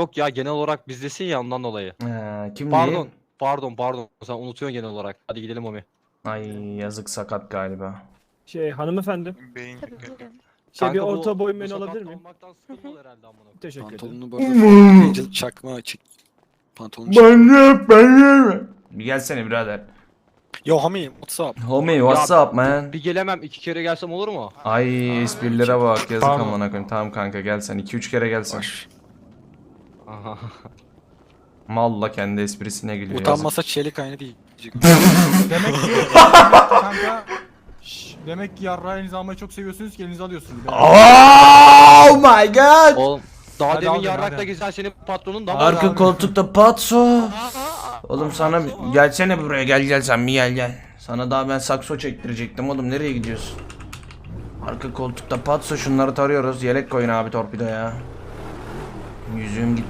Yok ya genel olarak bizdesin ya ondan dolayı. Ee, kim Pardon. diye? Pardon pardon. Sen unutuyorsun genel olarak. Hadi gidelim Omi. Ay yazık sakat galiba. Şey hanımefendi. Beyin Tabii buyurun. Şey bir orta boy menü alabilir miyim? sıkılmadı herhalde amına koyayım. Teşekkür ederim. Pantolonunu bu arada Angel çakma çek. Pantolonu çek. Ben ben Bir gelsene birader. Yo homie what's up? Homie what's up man? Bir gelemem iki kere gelsem olur mu? Ay esprilere bak yazık amına koyayım. Tamam kanka gel sen 2-3 kere gelsen. Boş. Aha. Malla kendi esprisine gülüyor. yazık. Utanmasa çelik aynı diyecek. Demek ki kanka Şş, demek ki yarrağı almayı çok seviyorsunuz ki elinize alıyorsunuz. Ben- Oh my god. Oğlum daha Hadi demin al beni, yarrakta hadi. gezen senin patronun da Arka koltukta patso. Oğlum sana bir- gelsene buraya gel gel sen bir gel gel. Sana daha ben sakso çektirecektim oğlum nereye gidiyorsun? Arka koltukta patso şunları tarıyoruz. Yelek koyun abi torpidoya. Yüzüğüm gitti.